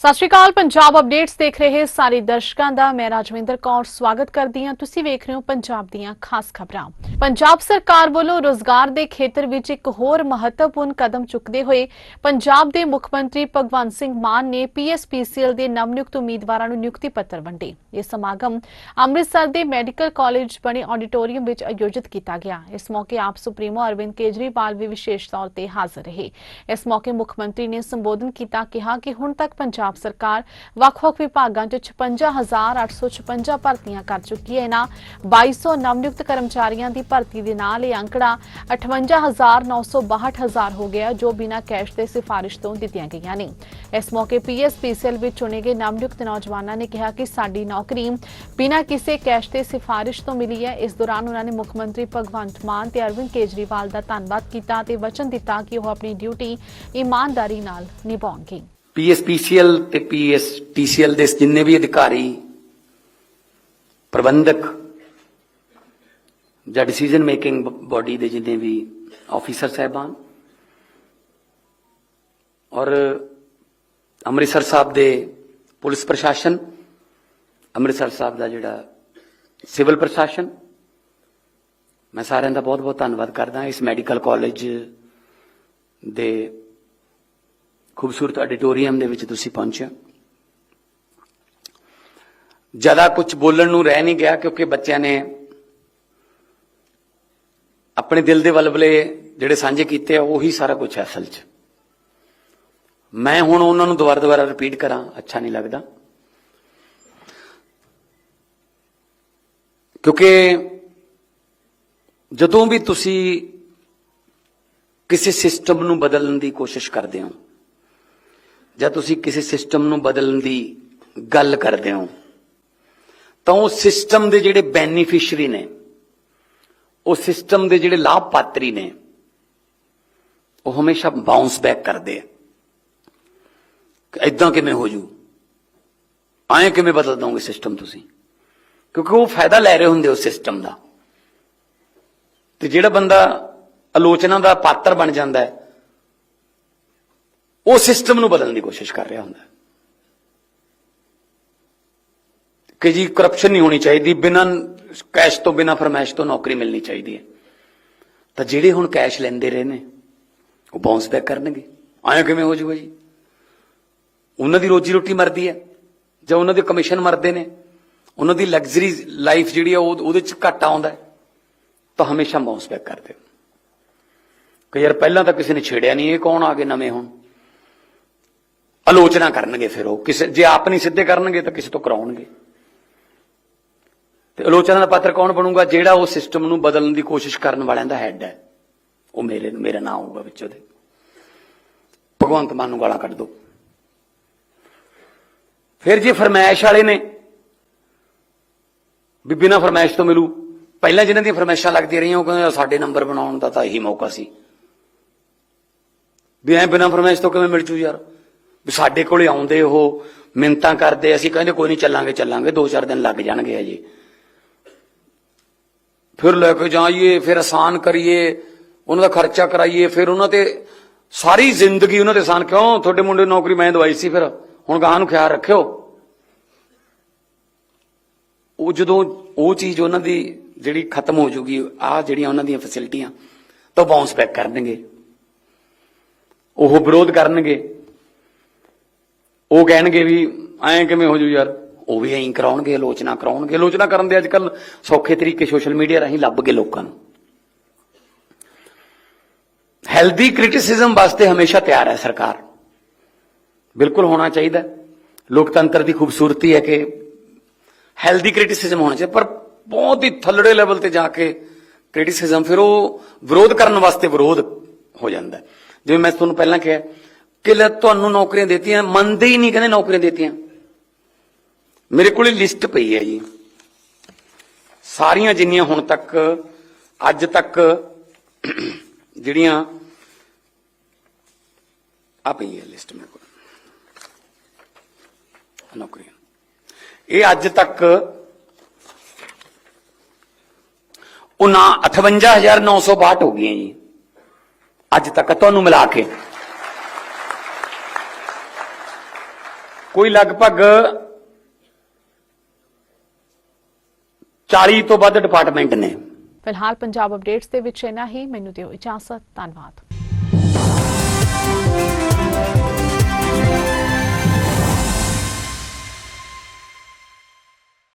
ਸਤਿ ਸ਼੍ਰੀ ਅਕਾਲ, ਪੰਜਾਬ ਅਪਡੇਟਸ ਦੇਖ ਰਹੇ ਸਾਰੇ ਦਰਸ਼ਕਾਂ ਦਾ। ਮੈਂ ਰਾਜਵਿੰਦਰ ਕੌਰ, ਸਵਾਗਤ ਕਰਦੀ ਹਾਂ। ਤੁਸੀਂ ਵੇਖ ਰਹੇ ਹੋ ਪੰਜਾਬ ਦੀਆਂ ਖਾਸ ਖਬਰਾਂ। ਪੰਜਾਬ ਸਰਕਾਰ ਵੱਲੋਂ ਰੋਜ਼ਗਾਰ ਦੇ ਖੇਤਰ ਵਿੱਚ ਇੱਕ ਹੋਰ ਮਹੱਤਵਪੂਰਨ ਕਦਮ ਚੁੱਕਦੇ ਹੋਏ ਪੰਜਾਬ ਦੇ ਮੁੱਖ ਮੰਤਰੀ ਭਗਵੰਤ ਸਿੰਘ ਮਾਨ ਨੇ ਪੀਐਸਪੀਸੀਐਲ ਦੇ ਨਵਨਿਯੁਕਤ ਉਮੀਦਵਾਰਾਂ ਨੂੰ ਨਿਯੁਕਤੀ ਪੱਤਰ ਵੰਡੇ। ਇਹ ਸਮਾਗਮ ਅੰਮ੍ਰਿਤਸਰ ਦੇ ਮੈਡੀਕਲ ਕਾਲਜ ਬਣੇ ਆਡੀਟੋਰੀਅਮ ਵਿੱਚ ਆਯੋਜਿਤ ਕੀਤਾ ਗਿਆ। ਇਸ ਮੌਕੇ ਆਪ ਸੁਪਰੀਮੋ ਅਰਵਿੰਦ ਕੇਜਰੀਵਾਲ ਵੀ ਵਿਸ਼ੇਸ਼ ਤੌਰ ਤੇ ਹਾਜ਼ਰ ਰਹੇ। ਇਸ ਮੌਕੇ ਮੁੱਖ ਮੰਤਰੀ ਨੇ ਸੰਬੋਧਨ ਕੀਤਾ, ਕਿਹਾ ਕਿ ਹੁਣ ਤੱਕ ਪੰਜਾਬ ਸਰਕਾਰ ਵੱਖ-ਵੱਖ ਵਿਭਾਗਾਂ 'ਚ 56856 ਭਰਤੀਆਂ ਕਰ ਚੁੱਕੀ ਹੈ। ਇਹਨਾਂ 2200 ਨਵਨਿਯੁਕਤ ਕਰਮਚਾਰੀਆਂ ਦੀ ਭਰਤੀ ਦੇ ਨਾਲ ਇਹ ਅੰਕੜਾ 58962 ਹੋ ਗਿਆ, ਜੋ ਬਿਨਾਂ ਕੈਸ਼ ਦੇ ਸਿਫਾਰਿਸ਼ ਤੋਂ ਦਿੱਤੀਆਂ ਗਈਆਂ ਨੇ। ਇਸ ਮੌਕੇ ਪੀਐਸਪੀਸੀਐਲ ਵਿੱਚ ਚੁਣੇ ਗਏ ਨਵਨਿਯੁਕਤ ਨੌਜਵਾਨਾਂ ਨੇ ਕਿਹਾ ਕਿ ਸਾਡੀ ਨੌਕਰੀ ਬਿਨਾਂ ਕਿਸੇ ਕੈਸ਼ ਦੇ ਸਿਫਾਰਿਸ਼ ਤੋਂ ਮਿਲੀ ਹੈ। ਇਸ ਦੌਰਾਨ ਉਹਨਾਂ ਨੇ ਮੁੱਖ ਮੰਤਰੀ ਭਗਵੰਤ ਮਾਨ ਤੇ ਅਰਵਿੰਦ ਕੇਜਰੀਵਾਲ ਦਾ ਧੰਨਵਾਦ ਕੀਤਾ ਤੇ ਵਚਨ ਦਿੱਤਾ ਕਿ ਉਹ ਆਪਣੀ ਡਿਊਟੀ ਇਮਾਨਦਾਰੀ ਨਾਲ ਨਿਭਾਉਣਗੇ। ਪੀਐਸਪੀਸੀਐਲ ਤੇ ਪੀਐਸਟੀਸੀਐਲ ਦੇ ਜਿੰਨੇ ਵੀ ਅਧਿਕਾਰੀ, ਪ੍ਰਬੰਧਕ ਜਾਂ ਡਿਸੀਜਨ ਮੇਕਿੰਗ ਬਾਡੀ ਦੇ ਜਿੰਨੇ ਵੀ ਆਫੀਸਰ ਸਹਿਬਾਨ ਔਰ ਅੰਮ੍ਰਿਤਸਰ ਸਾਹਿਬ ਦੇ ਪੁਲਿਸ ਪ੍ਰਸ਼ਾਸਨ, ਅੰਮ੍ਰਿਤਸਰ ਸਾਹਿਬ ਦਾ ਜਿਹੜਾ ਸਿਵਲ ਪ੍ਰਸ਼ਾਸਨ, ਮੈਂ ਸਾਰਿਆਂ ਦਾ ਬਹੁਤ ਬਹੁਤ ਧੰਨਵਾਦ ਕਰਦਾ ਇਸ ਮੈਡੀਕਲ ਕਾਲਜ ਦੇ ਖੂਬਸੂਰਤ ਆਡੀਟੋਰੀਅਮ ਦੇ ਵਿੱਚ ਤੁਸੀਂ ਪਹੁੰਚੇ ਜ਼ਿਆਦਾ ਕੁਝ ਬੋਲਣ ਨੂੰ ਰਹਿ ਨਹੀਂ ਗਿਆ ਕਿਉਂਕਿ ਬੱਚਿਆਂ ਨੇ ਆਪਣੇ ਦਿਲ ਦੇ ਵਲਵਲੇ ਜਿਹੜੇ ਸਾਂਝੇ ਕੀਤੇ ਆ, ਉਹੀ ਸਾਰਾ ਕੁਝ ਹੈ ਅਸਲ 'ਚ। ਮੈਂ ਹੁਣ ਉਹਨਾਂ ਨੂੰ ਦੁਬਾਰਾ ਦੁਬਾਰਾ ਰਿਪੀਟ ਕਰਾਂ, ਅੱਛਾ ਨਹੀਂ ਲੱਗਦਾ। ਕਿਉਂਕਿ ਜਦੋਂ ਵੀ ਤੁਸੀਂ ਕਿਸੇ ਸਿਸਟਮ ਨੂੰ ਬਦਲਣ ਦੀ ਕੋਸ਼ਿਸ਼ ਕਰਦੇ ਹੋ ਜਾਂ ਤੁਸੀਂ ਕਿਸੇ ਸਿਸਟਮ ਨੂੰ ਬਦਲਣ ਦੀ ਗੱਲ ਕਰਦੇ ਹੋ, ਤਾਂ ਉਹ ਸਿਸਟਮ ਦੇ ਜਿਹੜੇ ਬੈਨੀਫੀਸ਼ੀਅਰੀ ਨੇ, ਉਹ ਸਿਸਟਮ ਦੇ ਜਿਹੜੇ ਲਾਭਪਾਤਰੀ ਨੇ, ਉਹ ਹਮੇਸ਼ਾ ਬਾਉਂਸ ਬੈਕ ਕਰਦੇ ਆ। ਕਿ ਇਦਾਂ ਕਿਵੇਂ ਹੋ ਜੂ? ਐਂ ਕਿਵੇਂ ਬਦਲ ਦੋਗੇ ਸਿਸਟਮ ਤੁਸੀਂ? ਕਿਉਂਕਿ ਉਹ ਫਾਇਦਾ ਲੈ ਰਹੇ ਹੁੰਦੇ ਉਸ ਸਿਸਟਮ ਦਾ। ਤੇ ਜਿਹੜਾ ਬੰਦਾ ਆਲੋਚਨਾ ਦਾ ਪਾਤਰ ਬਣ ਜਾਂਦਾ ਹੈ ਉਹ ਸਿਸਟਮ ਨੂੰ ਬਦਲਣ ਦੀ ਕੋਸ਼ਿਸ਼ ਕਰ ਰਿਹਾ ਹੁੰਦਾ। ਕਿ ਜੀ ਕਰਪਸ਼ਨ ਨਹੀਂ ਹੋਣੀ ਚਾਹੀਦੀ, ਬਿਨਾਂ ਕੈਸ਼ ਤੋਂ, ਬਿਨਾਂ ਫਰਮਾਇਸ਼ ਤੋਂ ਨੌਕਰੀ ਮਿਲਣੀ ਚਾਹੀਦੀ ਹੈ। ਤਾਂ ਜਿਹੜੇ ਹੁਣ ਕੈਸ਼ ਲੈਂਦੇ ਰਹੇ ਨੇ, ਉਹ ਬਾਉਂਸ ਬੈਕ ਕਰਨਗੇ। ਆਇਆ ਕਿਵੇਂ ਹੋ ਜੂਗਾ ਜੀ? ਉਹਨਾਂ ਦੀ ਰੋਜੀ ਰੋਟੀ ਮਰਦੀ ਹੈ, ਜਾਂ ਉਹਨਾਂ ਦੇ ਕਮਿਸ਼ਨ ਮਰਦੇ ਨੇ। ਉਹਨਾਂ ਦੀ ਲਗਜ਼ਰੀ ਲਾਈਫ ਜਿਹੜੀ ਆ, ਉਹ ਉਹਦੇ ਚ ਘਾਟਾ ਆਉਂਦਾ ਤਾਂ ਹਮੇਸ਼ਾ ਬਾਉਂਸ ਬੈਕ ਕਰਦੇ ਕਿ ਯਾਰ, ਪਹਿਲਾਂ ਤਾਂ ਕਿਸੇ ਨੇ ਛੇੜਿਆ ਨਹੀਂ, ਇਹ ਕੌਣ ਆ ਗਏ ਨਵੇਂ ਹੁਣ? ਆਲੋਚਨਾ ਕਰਨਗੇ ਫਿਰ ਉਹ। ਕਿਸੇ ਜੇ ਆਪ ਨਹੀਂ ਸਿੱਧੇ ਕਰਨਗੇ ਤਾਂ ਕਿਸੇ ਤੋਂ ਕਰਾਉਣਗੇ। ਤੇ ਆਲੋਚਨਾ ਦਾ ਪਾਤਰ ਕੌਣ ਬਣੂਗਾ? ਜਿਹੜਾ ਉਹ ਸਿਸਟਮ ਨੂੰ ਬਦਲਣ ਦੀ ਕੋਸ਼ਿਸ਼ ਕਰਨ ਵਾਲਿਆਂ ਦਾ ਹੈੱਡ ਹੈ। ਉਹ ਮੇਰੇ ਮੇਰਾ ਨਾਮ ਆਊਗਾ ਵਿੱਚ ਉਹਦੇ। ਭਗਵੰਤ ਮਾਨ ਨੂੰ ਗਾਲਾਂ ਕੱਢ ਦੋ। ਫਿਰ ਜੇ ਫਰਮਾਇਸ਼ ਵਾਲੇ ਨੇ, ਵੀ ਬਿਨਾਂ ਫਰਮਾਇਸ਼ ਤੋਂ ਮਿਲੂ, ਪਹਿਲਾਂ ਜਿਨ੍ਹਾਂ ਦੀਆਂ ਫਰਮਾਇਸ਼ਾਂ ਲੱਗਦੀਆਂ ਰਹੀਆਂ, ਉਹ ਕਹਿੰਦੇ ਸਾਡੇ ਨੰਬਰ ਬਣਾਉਣ ਦਾ ਤਾਂ ਇਹੀ ਮੌਕਾ ਸੀ। ਵੀ ਐ ਬਿਨਾਂ ਫਰਮਾਇਸ਼ ਤੋਂ ਕਿਵੇਂ ਮਿਲ ਜੂ ਯਾਰ? ਵੀ ਸਾਡੇ ਕੋਲੇ ਆਉਂਦੇ, ਉਹ ਮਿੰਤਾਂ ਕਰਦੇ, ਅਸੀਂ ਕਹਿੰਦੇ ਕੋਈ ਨਹੀਂ ਚੱਲਾਂਗੇ ਚੱਲਾਂਗੇ, ਦੋ ਚਾਰ ਦਿਨ ਲੱਗ ਜਾਣਗੇ ਅਜੇ ਫਿਰ ਲੈ ਕੇ ਜਾਈਏ, ਫਿਰ ਆਸਾਨ ਕਰੀਏ, ਉਹਨਾਂ ਦਾ ਖਰਚਾ ਕਰਾਈਏ, ਫਿਰ ਉਹਨਾਂ ਤੇ ਸਾਰੀ ਜ਼ਿੰਦਗੀ ਉਹਨਾਂ ਤੇ ਆਸਾਨ। ਕਿਉਂ? ਤੁਹਾਡੇ ਮੁੰਡੇ ਨੂੰ ਨੌਕਰੀ, ਮੈਂ ਦਵਾਈ ਸੀ ਫਿਰ। ਹੁਣ ਗਾਂ ਨੂੰ ਖਿਆਲ ਰੱਖਿਓ। ਉਹ ਜਦੋਂ ਉਹ ਚੀਜ਼ ਉਹਨਾਂ ਦੀ ਜਿਹੜੀ ਖਤਮ ਹੋ ਜੂਗੀ ਆ ਜਿਹੜੀਆਂ ਉਹਨਾਂ ਦੀਆਂ ਫੈਸਿਲਿਟੀਆਂ ਤਾਂ ਬਾਉਂਸ ਬੈਕ ਕਰਨਗੇ ਉਹ ਵਿਰੋਧ ਕਰਨਗੇ। ਉਹ ਕਹਿਣਗੇ ਵੀ ਐਂ ਕਿਵੇਂ ਹੋ ਜੂ ਯਾਰ? ਉਹ ਵੀ ਐਂ ਕਰਾਉਣਗੇ, ਆਲੋਚਨਾ ਕਰਾਉਣਗੇ। ਆਲੋਚਨਾ ਕਰਨ ਦੇ ਅੱਜ ਕੱਲ ਸੌਖੇ ਤਰੀਕੇ ਸੋਸ਼ਲ ਮੀਡੀਆ ਰਾਹੀਂ ਲੱਭ ਕੇ ਲੋਕਾਂ ਨੂੰ। ਹੈਲਦੀ ਕ੍ਰਿਟਿਸਿਜ਼ਮ ਵਾਸਤੇ ਹਮੇਸ਼ਾ ਤਿਆਰ ਹੈ ਸਰਕਾਰ। ਬਿਲਕੁਲ ਹੋਣਾ ਚਾਹੀਦਾ। ਲੋਕਤੰਤਰ ਦੀ ਖੂਬਸੂਰਤੀ ਹੈ ਕਿ ਹੈਲਦੀ ਕ੍ਰਿਟਿਸਿਜ਼ਮ ਹੋਣਾ ਚਾਹੀਦਾ। ਪਰ ਬਹੁਤ ਹੀ ਥੱਲੜੇ ਲੈਵਲ ਤੇ ਜਾ ਕੇ ਕ੍ਰਿਟਿਸਿਜ਼ਮ ਫਿਰ ਉਹ ਵਿਰੋਧ ਕਰਨ ਵਾਸਤੇ ਵਿਰੋਧ ਹੋ ਜਾਂਦਾ ਜਿਵੇਂ ਮੈਂ ਤੁਹਾਨੂੰ ਪਹਿਲਾਂ ਕਿਹਾ ਕਿ ਲੈ ਤੁਹਾਨੂੰ ਨੌਕਰੀਆਂ ਦਿੱਤੀਆਂ, ਮੰਨਦੇ ਹੀ ਨਹੀਂ, ਕਹਿੰਦੇ ਨੌਕਰੀਆਂ ਦਿੱਤੀਆਂ। ਮੇਰੇ ਕੋਲੇ ਲਿਸਟ ਪਈ ਹੈ ਜੀ। ਸਾਰੀਆਂ ਜਿੰਨੀਆਂ ਹੁਣ ਤੱਕ, ਅੱਜ ਤੱਕ, ਜਿਹੜੀਆਂ ਆ ਪਈ ਹੈ ਲਿਸਟ ਮੇਰੇ ਕੋਲ। ਨੌਕਰੀਆਂ। ਇਹ ਅੱਜ ਤੱਕ ਉਨਾ 58962 ਹੋ ਗਈਆਂ ਜੀ। ਅੱਜ ਤੱਕ ਤੁਹਾਨੂੰ ਮਿਲਾ ਕੇ। ਕੋਈ ਲਗਭਗ 40 ਤੋਂ ਵੱਧ ਡਿਪਾਰਟਮੈਂਟ ਨੇ। ਫਿਲਹਾਲ ਪੰਜਾਬ ਅਪਡੇਟਸ ਦੇ ਵਿੱਚ ਇਨਾ ਹੀ। ਮੈਨੂੰ ਦਿਓ ਇਜਾਜ਼ਤ। ਧੰਨਵਾਦ।